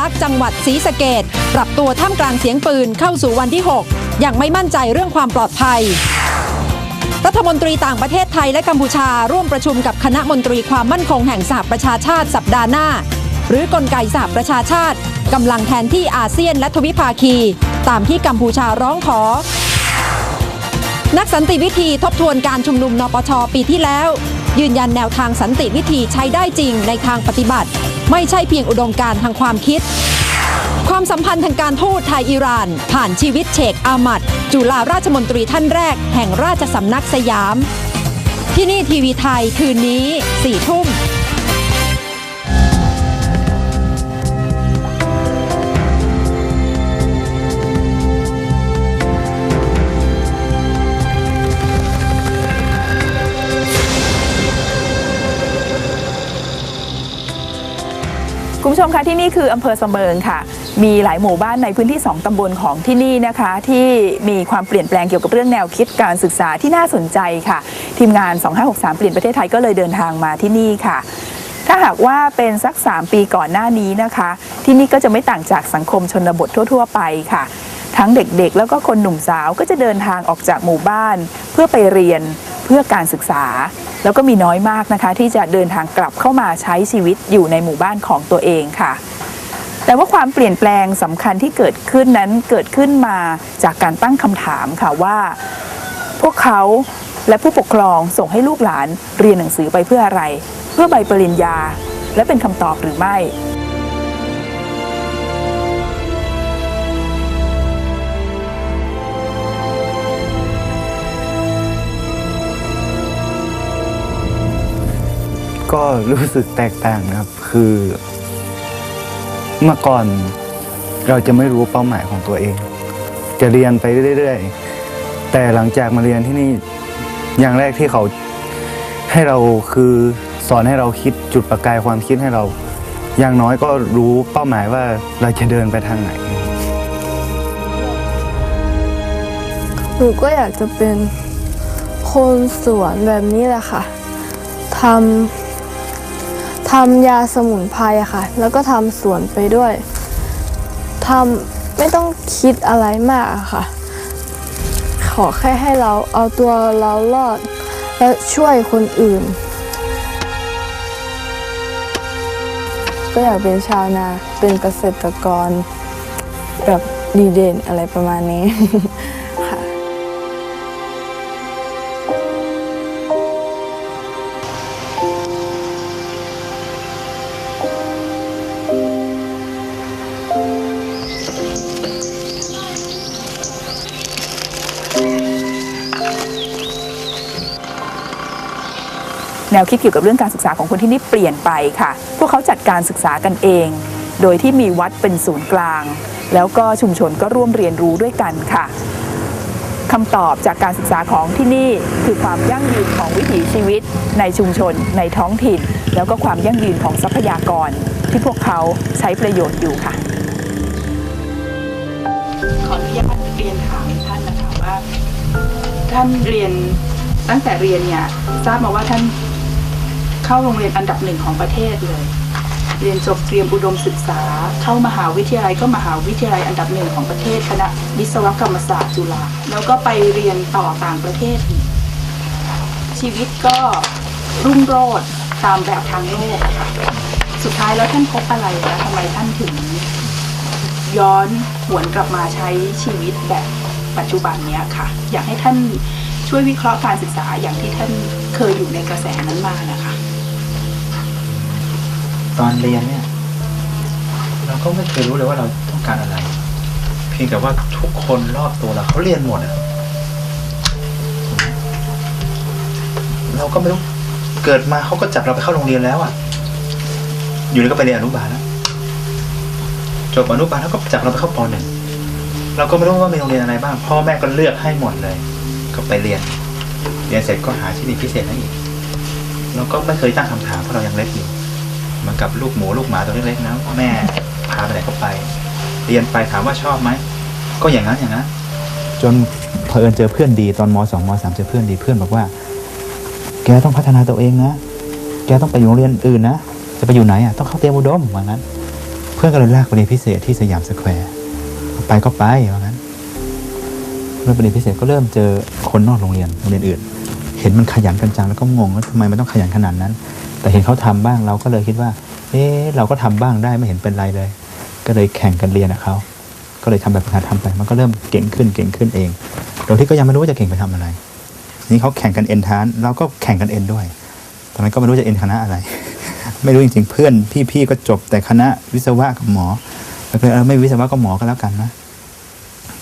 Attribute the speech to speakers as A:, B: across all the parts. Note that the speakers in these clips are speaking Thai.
A: ลักษณ์จังหวัดศรีสะเกดปรับตัวท่ามกลางเสียงปืนเข้าสู่วันที่ 6 อย่างไม่มั่นใจเรื่องความปลอดภัย รัฐมนตรีต่างประเทศไทยและกัมพูชาร่วมประชุมกับคณะมนตรีความมั่นคงแห่งสหประชาชาติสัปดาห์หน้า หรือกลไกสหประชาชาติกำลังแทนที่อาเซียนและทวิภาคี ตามที่กัมพูชาร้องขอ นักสันติวิธีทบทวนการชุมนุมนปชปีที่แล้ว ยืนยันแนวทางสันติวิธีใช้ได้จริงในทางปฏิบัติ ไม่ใช่เพียงอุดมการทางความคิด ความสัมพันธ์ทางการทูตไทยอิหร่าน ผ่านชีวิตเชกอามัดจุฬาราชมนตรีท่านแรก แห่งราชสำนักสยาม ที่นี่ทีวีไทยคืนนี้สี่ทุ่ม
B: คุณผู้ชมคะที่นี่คืออำเภอสำเริงค่ะ มีหลายหมู่บ้านในพื้นที่ 2 ตำบลของที่นี่นะคะ ที่มีความเปลี่ยนแปลงเกี่ยวกับเรื่องแนวคิดการศึกษาที่น่าสนใจค่ะ ทีมงาน 2563 เปลี่ยนประเทศไทยก็เลยเดินทางมาที่นี่ค่ะ ถ้าหากว่าเป็นสัก 3 ปีก่อนหน้านี้นะคะ ที่นี่ก็จะไม่ต่างจากสังคมชนบททั่ว ๆ ไปค่ะทั้งเด็กๆ แล้วก็คนหนุ่มสาวก็จะเดินทางออกจากหมู่บ้าน เพื่อไปเรียนเพื่อการศึกษา แล้วก็มีน้อยมากนะคะ ที่จะเดินทางกลับเข้ามาใช้ชีวิตอยู่ในหมู่บ้านของตัวเองค่ะแต่ว่าความเปลี่ยนแปลงสำคัญที่เกิดขึ้นนั้นเกิดขึ้นมาจากการตั้งคำถามค่ะว่า พวกเขาและผู้ปกครองส่งให้ลูกหลานเรียนหนังสือไปเพื่ออะไร เพื่อใบปริญญา และเป็นคำตอบหรือไม่
C: ก็รู้สึกแตกต่างนะครับ คือเมื่อก่อนเราจะไม่รู้เป้าหมายของตัวเอง จะเรียนไปเรื่อยๆ แต่หลังจากมาเรียนที่นี่อย่างแรกที่เขาให้เราคือสอนให้เราคิดจุดประกายความคิดให้เรา อย่างน้อยก็รู้เป้าหมายว่าเราจะเดินไปทางไหน
D: หนูก็อยากจะเป็นคนสวนแบบนี้แหละค่ะทำ ทำยาสมุนไพรอะค่ะ แล้วก็ทำสวนไปด้วยทำไม่ต้องคิดอะไรมากอะค่ะ ขอแค่ให้เราเอาตัวเรารอด และช่วยคนอื่น ก็อยากเป็นชาวนา เป็นเกษตรกร แบบดีเด่นอะไรประมาณนี้
B: แนวคิดเกี่ยวกับเรื่องการศึกษาของคนที่นี่เปลี่ยนไปค่ะ พวกเขาจัดการศึกษากันเอง โดยที่มีวัดเป็นศูนย์กลาง แล้วก็ชุมชนก็ร่วมเรียนรู้ด้วยกันค่ะคำตอบจากการศึกษาของที่นี่คือความยั่งยืนของวิถีชีวิต ในชุมชน ในท้องถิ่น แล้วก็ความยั่งยืนของทรัพยากร ที่พวกเขาใช้ประโยชน์อยู่ค่ะ ขออนุญาตเรียนถามท่านนะคะว่า ท่านเรียนตั้งแต่เรียนเนี่ยทราบมาว่าท่าน เข้าโรงเรียนอันดับหนึ่งของประเทศเลย เรียนจบเตรียมอุดมศึกษา เข้ามหาวิทยาลัยก็มหาวิทยาลัยอันดับหนึ่งของประเทศคณะวิศวกรรมศาสตร์จุฬาแล้วก็ไปเรียนต่อต่างประเทศ ชีวิตก็รุ่งโรจน์ตามแบบทางโลกค่ะสุดท้ายแล้วท่านพบอะไรคะทำไมท่านถึง ย้อนหวนกลับมาใช้ชีวิตแบบปัจจุบันเนี้ยค่ะ อยากให้ท่านช่วยวิเคราะห์การศึกษาอย่างที่ท่านเคยอยู่ในกระแสนั้นมานะคะ
E: ตอนเรียนเนี่ย เราก็ไม่เคยรู้เลยว่าเราต้องการอะไร เพียงแต่ว่าทุกคนรอบตัวเราเขาเรียนหมดอะเราก็ไม่รู้เกิดมาเขาก็จับเราไปเข้าโรงเรียนแล้วอะอยู่ดีก็ไปเรียนอนุบาลแล้วจบอนุบาลแล้วก็จับเราไปเข้าปหนึ่งเราก็ไม่รู้ว่ามีโรงเรียนอะไรบ้าง พ่อแม่ก็เลือกให้หมดเลย ก็ไปเรียน เรียนเสร็จก็หาที่ดีพิเศษให้อีกเราก็ไม่เคยตั้งคำถามเพราะเรายังเล็กอยู่ เหมือนกับลูกหมูลูกหมาตัวเล็กๆนะแม่พาไปไหนก็ไป เรียนไปถามว่าชอบไหมก็อย่างนั้นอย่างนั้นจนเผอิญเจอเพื่อนดีตอนมสองมสามเจอเพื่อนดีเพื่อนบอกว่า แกต้องพัฒนาตัวเองนะแกต้องไปอยู่โรงเรียนอื่นนะจะไปอยู่ไหนอะต้องเข้าเตรียมอุดมว่างั้น เพื่อนก็เลยลากไปเรียนพิเศษที่สยามสแควร์ไปก็ไปว่างั้นเริ่มไปเรียนพิเศษก็เริ่มเจอคนนอกโรงเรียนโรงเรียนอื่น เห็นมันขยันกันจังแล้วก็งงว่าทำไมมันต้องขยันขนาดนั้น แต่เห็นเขาทำบ้างเราก็เลยคิดว่า เอ๊เราก็ทำบ้างได้ไม่เห็นเป็นไรเลย ก็เลยแข่งกันเรียนกับเขาก็เลยทำแบบฝึกหัดทำไป มันก็เริ่มเก่งขึ้นเก่งขึ้นเอง โดยที่ก็ยังไม่รู้ว่าจะเก่งไปทำอะไร นี่เขาแข่งกันเอ็นทานเราก็แข่งกันเอ็นด้วย ตอนนั้นก็ไม่รู้จะเอ็นคณะอะไร ไม่รู้จริงๆ เพื่อนพี่ๆก็จบแต่คณะวิศวะกับหมอแล้วก็เลยไม่วิศวะก็หมอก็แล้วกันนะ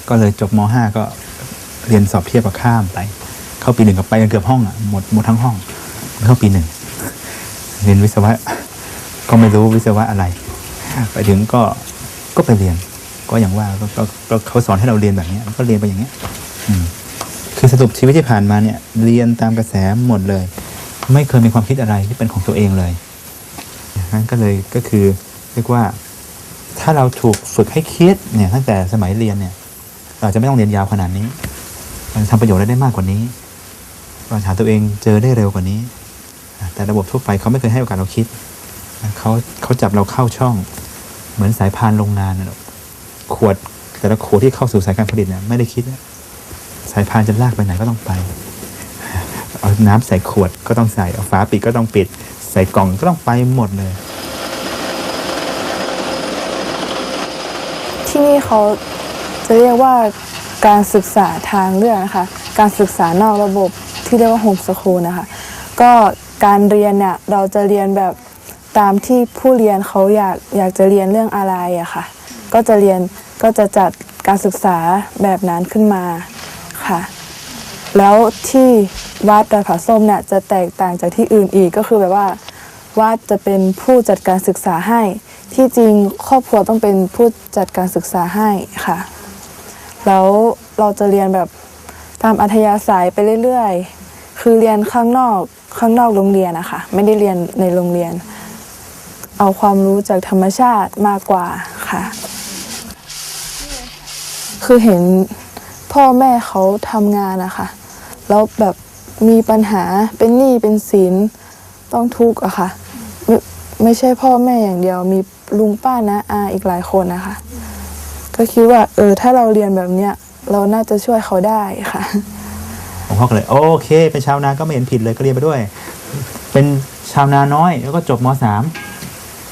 E: ก็เลยจบมห้าก็เรียนสอบเทียบกับข้ามไป เข้าปีหนึ่งกับไปกันเกือบห้องอะหมดหมดทั้งห้อง เข้าปีหนึ่ง เรียนวิศวะ ก็ไม่รู้วิศวะอะไร ไปถึงก็ก็ไปเรียน ก็อย่างว่าก็กก็เขาสอนให้เราเรียนแบบนี้ก็เรียนไปอย่างเงี้ยคือสรุปชีวิตที่ผ่านมาเนี่ย เรียนตามกระแสหมดเลย ไม่เคยมีความคิดอะไรที่เป็นของตัวเองเลยนั่นก็เลยก็คือเรียกว่าถ้าเราถูกฝึกให้คิดเนี่ยตั้งแต่สมัยเรียนเนี่ย เราจะไม่ต้องเรียนยาวขนาดนี้เราทำประโยชน์ได้มากกว่านี้เราหาตัวเองเจอได้เร็วกว่านี้ แต่ระบบทั่วไปเขาไม่เคยให้โอกาสเราคิดเขาเขาจับเราเข้าช่อง เหมือนสายพานโรงงานน่ะขวดแต่ละขวดที่เข้าสู่สายการผลิตเนี่ยไม่ได้คิดนะสายพานจะลากไปไหนก็ต้องไป เอาน้ำใส่ขวดก็ต้องใส่เอาฝาปิดก็ต้องปิด ใส่กล่องก็ต้องไปหมดเลย
D: ที่นี่เขาจะเรียกว่าการศึกษาทางเลือกนะคะ การศึกษานอกระบบที่เรียกว่าโฮมสคูลนะคะ ก็ การเรียนเนี่ยเราจะเรียนแบบตามที่ผู้เรียนเขาอยากอยากจะเรียนเรื่องอะไรอะค่ะ ก็จะเรียนก็จะจัดการศึกษาแบบนั้นขึ้นมาค่ะ แล้วที่วัดดอยผาส้มเนี่ยจะแตกต่างจากที่อื่นอีกก็คือแบบว่าวัดจะเป็นผู้จัดการศึกษาให้ ที่จริงครอบครัวต้องเป็นผู้จัดการศึกษาให้ค่ะ แล้วเราจะเรียนแบบตามอัธยาศัยไปเรื่อยๆ คือเรียนข้างนอกข้างนอกโรงเรียนนะคะไม่ได้เรียนในโรงเรียน เอาความรู้จากธรรมชาติมากกว่าค่ะ คือเห็นพ่อแม่เขาทำงานนะคะแล้วแบบมีปัญหาเป็นหนี้เป็นสินต้องทุกข์อะค่ะไม่ไม่ใช่พ่อแม่อย่างเดียว มีลุงป้านะอาอีกหลายคนนะคะ ก็คิดว่า เออถ้าเราเรียนแบบเนี้ยเราน่าจะช่วยเขาได้ค่ะ
E: ผมพ่อก็เลย โอเค เป็นชาวนาก็ไม่เห็นผิดเลยก็เรียนไปด้วย เป็นชาวนาน้อย แล้วก็จบมสาม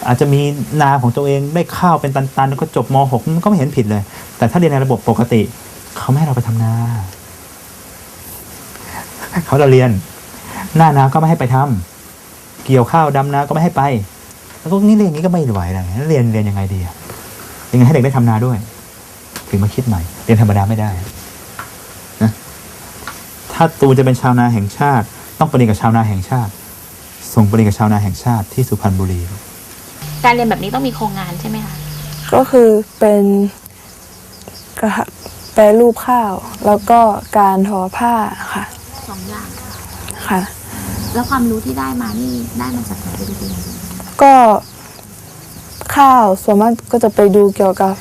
E: อาจจะมีนาของตัวเองได้ข้าวเป็นตันๆ แล้วก็จบมหกมันก็ไม่เห็นผิดเลย แต่ถ้าเรียนในระบบปกติ เขาไม่ให้เราไปทำนา เขาจะเรียน หน้านาก็ไม่ให้ไปทำเกี่ยวข้าวดำนาก็ไม่ให้ไป แล้วก็นี่เรียนอย่างนี้ก็ไม่ไหวเลยเรียนเรียนยังไงดียังไงให้เด็กได้ทำนาด้วย ถึงมาคิดใหม่ เรียนธรรมดาไม่ได้ ถ้าตูนจะเป็นชาวนาแห่งชาติ ต้องไปเรียนกับชาวนาแห่งชาติ ส่งไปเรียนกับชาวนาแห่งชาติที่สุพรรณบุรี
F: การเรียนแบบนี้ต้องมีโครงงานใช่ไหมคะ
D: ก็คือเป็นกระแปรรูปข้าว แล้วก็การทอผ้าค่ะ
F: สองอย่างค่ะ
D: ค่ะ
F: แล้วความรู้ที่ได้มานี่ได้มาจากไหนไปดูเป็นยังไง
D: ก็ข้าวส่วนมากก็จะไปดูเกี่ยวกับ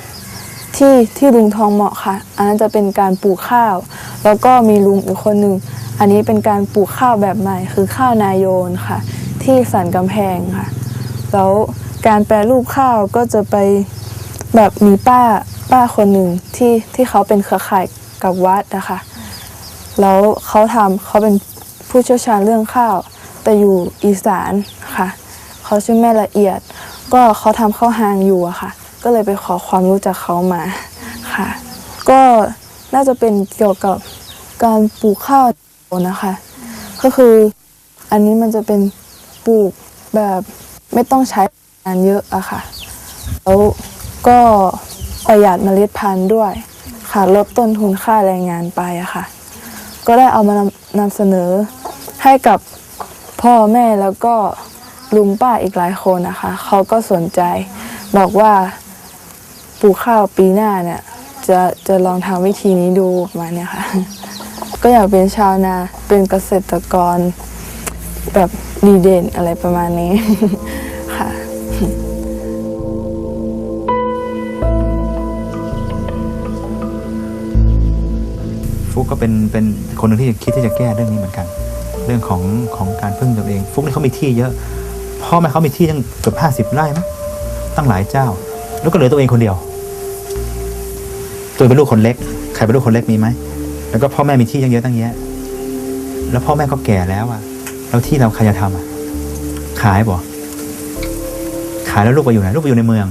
D: ที่ที่ลุงทองเหมาะค่ะ อันนั้นจะเป็นการปลูกข้าว แล้วก็มีลุงอีกคนหนึ่งอันนี้เป็นการปลูกข้าวแบบใหม่ คือข้าวนายโยนค่ะ ที่สันกำแพงค่ะ แล้วการแปรรูปข้าวก็จะไปแบบมีป้าป้าคนหนึ่งที่ที่เขาเป็นเครือข่ายกับวัดนะคะแล้วเขาทำเขาเป็นผู้เชี่ยวชาญเรื่องข้าว แต่อยู่อีสานค่ะ เขาชื่อแม่ละเอียด ก็เขาทำข้าวหางอยู่อะค่ะ ก็เลยไปขอความรู้จากเขามาค่ะ ก็น่าจะเป็นเกี่ยวกับการปลูกข้าวนะคะ ก็คืออันนี้มันจะเป็นปลูกแบบไม่ต้องใช้งานเยอะอะค่ะ แล้วก็ประหยัดเมล็ดพันธุ์ด้วยค่ะลดต้นทุนค่าแรงงานไปอะค่ะ ก็ได้เอามานำนำเสนอให้กับพ่อแม่แล้วก็ลุงป้าอีกหลายคนนะคะ เขาก็สนใจบอกว่า ปลูกข้าวปีหน้าเนี่ยจะจะลองทำวิธีนี้ดูประมาณเนี้ยค่ะ ก็อยากเป็นชาวนาเป็นเกษตรกร แบบดีเด่นอะไรประมาณนี้ค่ะ
E: ฟุกก็เป็นเป็นคนหนึ่งที่คิดที่จะแก้เรื่องนี้เหมือนกัน เรื่องของของการพึ่งตัวเอง ฟุกนี่เขามีที่เยอะพ่อแม่เขามีที่ตั้งเกือบห้าสิบไร่มั้งตั้งหลายเจ้า แล้วก็เหลือตัวเองคนเดียว ตัวเป็นลูกคนเล็ก ใครเป็นลูกคนเล็กมีไหม แล้วก็พ่อแม่มีที่ตั้งเยอะตั้งแยะแล้วพ่อแม่ก็แก่แล้วอะ แล้วที่เราใครจะทำอะ ขายบ่ ขายแล้วลูกไปอยู่ไหน ลูกไปอยู่ในเมือง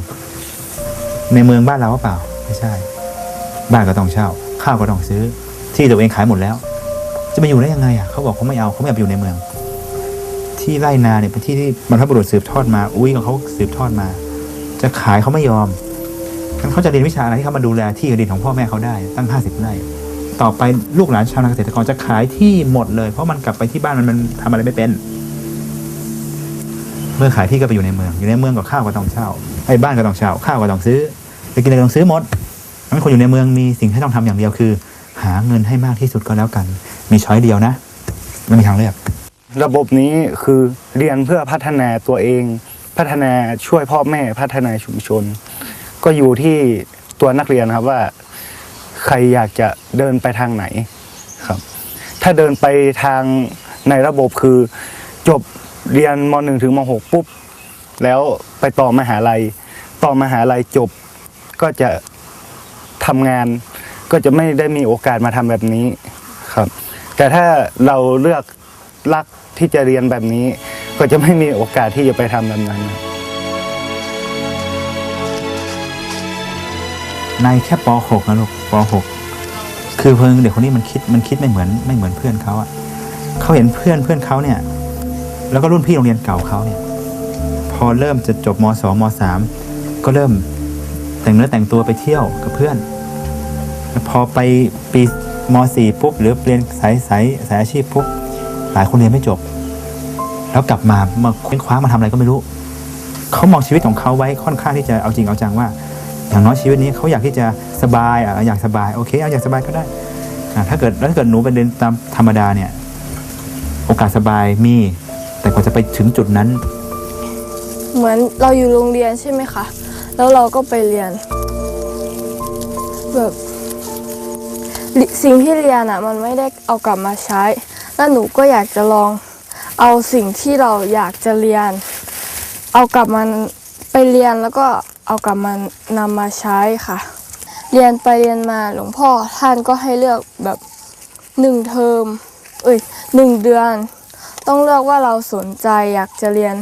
E: ในเมืองบ้านเราเปล่า ไม่ใช่ บ้านก็ต้องเช่า ข้าวก็ต้องซื้อ ที่ตัวเองขายหมดแล้ว จะมาอยู่ได้ยังไงอะ เขาบอกเขาไม่เอา เขาไม่อยากอยู่ในเมือง ที่ไร่นาเนี่ยเป็นที่ที่บรรพบุรุษสืบทอดมา อุ้ยของเขาสืบทอดมา จะขายเขาไม่ยอมงั้นเขาจะเรียนวิชาอะไรที่เขามาดูแลที่ดินของพ่อแม่เขาได้ตั้งห้าสิบไร่ ต่อไปลูกหลานชาวนาเกษตรกรจะขายที่หมดเลย เพราะมันกลับไปที่บ้านมันมันทำอะไรไม่เป็น เมื่อขายที่ก็ไปอยู่ในเมือง อยู่ในเมืองก็ข้าวก็ต้องเช่าไอ้บ้านก็ต้องเช่าข้าวก็ต้องซื้อไปกินอะไรก็ต้องซื้อหมดงั้นคนอยู่ในเมืองมีสิ่งที่ต้องทำอย่างเดียวคือ หาเงินให้มากที่สุดก็แล้วกัน มีช้อยเดียวนะไม่มีทางเลือก
C: ระบบนี้คือเรียนเพื่อพัฒนาตัวเอง พัฒนาช่วยพ่อแม่พัฒนาชุมชน ก็อยู่ที่ตัวนักเรียนครับว่าใครอยากจะเดินไปทางไหนครับ ถ้าเดินไปทางในระบบคือจบเรียนม .1 ถึงม .6 ปุ๊บ แล้วไปต่อมหาลัย ต่อมหาลัยจบก็จะทำงาน ก็จะไม่ได้มีโอกาสมาทำแบบนี้ครับ แต่ถ้าเราเลือกรักที่จะเรียนแบบนี้ ก็จะไม่มีโอกาสที่จะไปทำแบบนั้น
E: ในแค่ป .6 นะลูกป .6 คือเพิ่งเด็กคนนี้มันคิดมันคิดไม่เหมือนไม่เหมือนเพื่อนเขาอะเขาเห็นเพื่อนเพื่อนเขาเนี่ย แล้วก็รุ่นพี่โรงเรียนเก่าเขาเนี่ย พอเริ่มจะจบม .2 ม .3 ก็เริ่มแต่งเนื้อแต่งตัวไปเที่ยวกับเพื่อนพอไปปีม .4 ปุ๊บหรือเรียนสายสายสายอาชีพปุ๊บหลายคนเรียนไม่จบ แล้วกลับมามาเคว้งคว้ามาทำอะไรก็ไม่รู้ เขามองชีวิตของเขาไว้ค่อนข้างที่จะเอาจริงเอาจังว่า อย่างน้อยชีวิตนี้เขาอยากที่จะสบายอะอยากสบายโอเคเอาอยากสบายก็ได้ถ้าเกิดถ้าเกิดหนูไปเรียนตามธรรมดาเนี่ย โอกาสสบายมี แต่กว่าจะไปถึงจุดนั้น
G: เหมือนเราอยู่โรงเรียนใช่ไหมคะ แล้วเราก็ไปเรียนแบบสิ่งที่เรียนอะ มันไม่ได้เอากลับมาใช้ แล้วหนูก็อยากจะลอง เอาสิ่งที่เราอยากจะเรียน เอากลับมาไปเรียนแล้วก็เอากลับมานำมาใช้ค่ะ เรียนไปเรียนมาหลวงพ่อท่านก็ให้เลือกแบบหนึ่งเทอมเอ้ยหนึ่งเดือน ต้องเลือกว่าเราสนใจอยากจะเรียน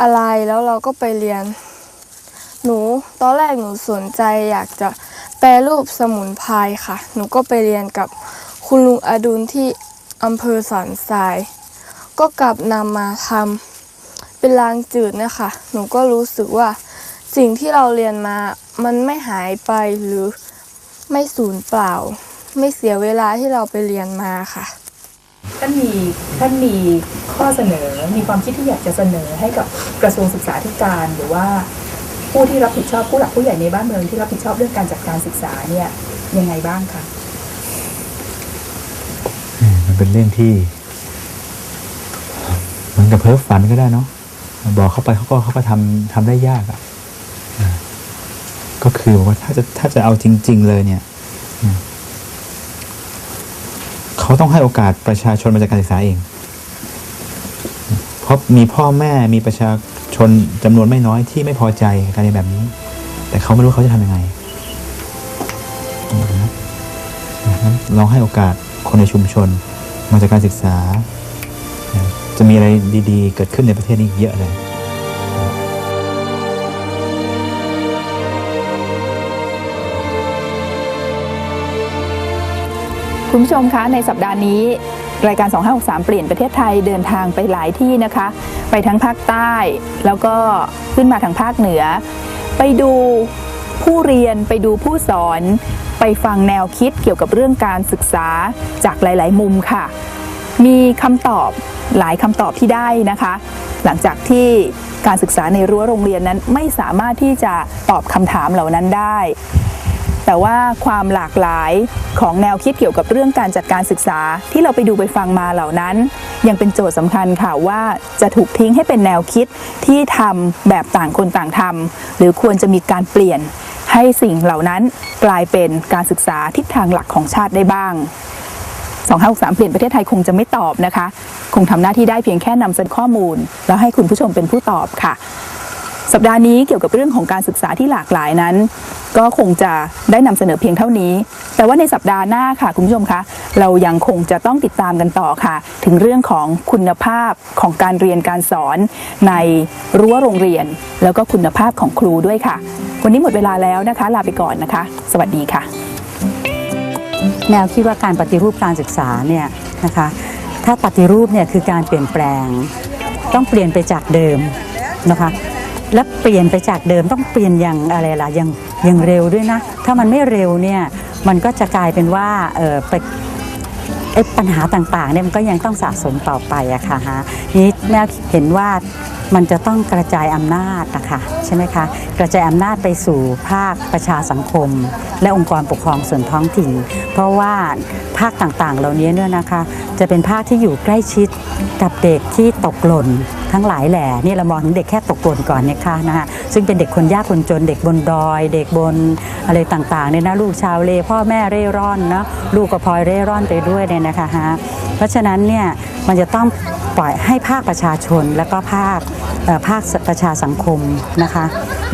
G: อะไรแล้วเราก็ไปเรียน หนูตอนแรกหนูสนใจอยากจะแปรรูปสมุนไพรค่ะ หนูก็ไปเรียนกับคุณลุงอดุลที่อำเภอสันทราย ก็กลับนำมาทำเป็นลางจืดเนะคะ หนูก็รู้สึกว่าสิ่งที่เราเรียนมา มันไม่หายไปหรือไม่สูญเปล่า ไม่เสียเวลาที่เราไปเรียนมาค่ะ
B: ท่านมีท่านมีข้อเสนอมีความคิดที่อยากจะเสนอให้กับกระทรวงศึกษาธิการหรือว่าผู้ที่รับผิดชอบผู้หลักผู้ใหญ่ในบ้านเมืองที่รับผิดชอบเรื่องการจัดการศึกษาเนี่ยยังไงบ้างคะ
E: มันเป็นเรื่องที่เหมือน กับเพ้อฝันก็ได้เนาะบอกเข้าไปเขาก็เขาก็ทำทำได้ยากอะอะก็คือว่าถ้าจะถ้าจะเอาจริง ๆ เลยเนี่ยอืมเขาต้องให้โอกาสประชาชนมาจากการศึกษาเอง เพราะมีพ่อแม่มีประชาชนจำนวนไม่น้อยที่ไม่พอใจกับการเรียนแบบนี้ แต่เขาไม่รู้เขาจะทำยังไงนะงั้นลองให้โอกาสคนในชุมชนมาจากการศึกษา จะมีอะไรดี ๆ เกิดขึ้นในประเทศนี้เยอะเลย
B: คุณผู้ชมคะในสัปดาห์นี้ รายการ 2563 เปลี่ยนประเทศไทยเดินทางไปหลายที่นะคะ ไปทั้งภาคใต้ แล้วก็ขึ้นมาทางภาคเหนือ ไปดูผู้เรียนไปดูผู้สอน ไปฟังแนวคิดเกี่ยวกับเรื่องการศึกษาจากหลาย ๆ มุมค่ะ มีคำตอบหลายคำตอบที่ได้นะคะ หลังจากที่การศึกษาในรั้วโรงเรียนนั้นไม่สามารถที่จะตอบคำถามเหล่านั้นได้ แต่ว่าความหลากหลายของแนวคิดเกี่ยวกับเรื่องการจัดการศึกษาที่เราไปดูไปฟังมาเหล่านั้น ยังเป็นโจทย์สำคัญค่ะว่าจะถูกทิ้งให้เป็นแนวคิดที่ทำแบบต่างคนต่างทำหรือควรจะมีการเปลี่ยนให้สิ่งเหล่านั้นกลายเป็นการศึกษาทิศทางหลักของชาติได้บ้าง 2563 เปลี่ยนประเทศไทยคงจะไม่ตอบนะคะ คงทำหน้าที่ได้เพียงแค่นำเสนอข้อมูล แล้วให้คุณผู้ชมเป็นผู้ตอบค่ะ สัปดาห์นี้เกี่ยวกับเรื่องของการศึกษาที่หลากหลายนั้น ก็คงจะได้นำเสนอเพียงเท่านี้ แต่ว่าในสัปดาห์หน้าค่ะคุณผู้ชมคะ เรายังคงจะต้องติดตามกันต่อค่ะ ถึงเรื่องของคุณภาพของการเรียนการสอนในรั้วโรงเรียน แล้วก็คุณภาพของครูด้วยค่ะ วันนี้หมดเวลาแล้วนะคะ ลาไปก่อนนะคะ สวัสดีค่ะ
H: แนวคิดว่าการปฏิรูปการศึกษาเนี่ยนะคะถ้าปฏิรูปเนี่ยคือการเปลี่ยนแปลง ต้องเปลี่ยนไปจากเดิมนะคะและเปลี่ยนไปจากเดิมต้องเปลี่ยนอย่างอะไรล่ะอย่างอย่างเร็วด้วยนะ ถ้ามันไม่เร็วเนี่ยมันก็จะกลายเป็นว่าเออไป ปัญหาต่างๆเนี่ยมันก็ยังต้องสะสมต่อไปอะค่ะฮะนี้แม่เห็นว่ามันจะต้องกระจายอำนาจนะคะใช่ไหมคะกระจายอำนาจไปสู่ภาคประชาสังคม และองค์กรปกครองส่วนท้องถิ่น เพราะว่าภาคต่างๆ เหล่านี้เนี่ยนะคะ จะเป็นภาคที่อยู่ใกล้ชิดกับเด็กที่ตกหล่น ทั้งหลายแหล่นี่เรามองถึงเด็กแค่ตกหล่นก่อนเนี่ยค่ะนะคะซึ่งเป็นเด็กคนยากคนจนเด็กบนดอย เด็กบนอะไรต่างๆเนี่ยนะลูกชาวเลพ่อแม่เร่ร่อนเนาะลูกก็พลอยเร่ร่อนไปด้วยเนี่ยนะคะฮะเพราะฉะนั้นเนี่ยมันจะต้องปล่อยให้ภาคประชาชนแล้วก็ภาคภาคประชาสังคมนะคะ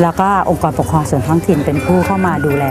H: แล้วก็องค์กรปกครองส่วนท้องถิ่นเป็นผู้เข้ามาดูแล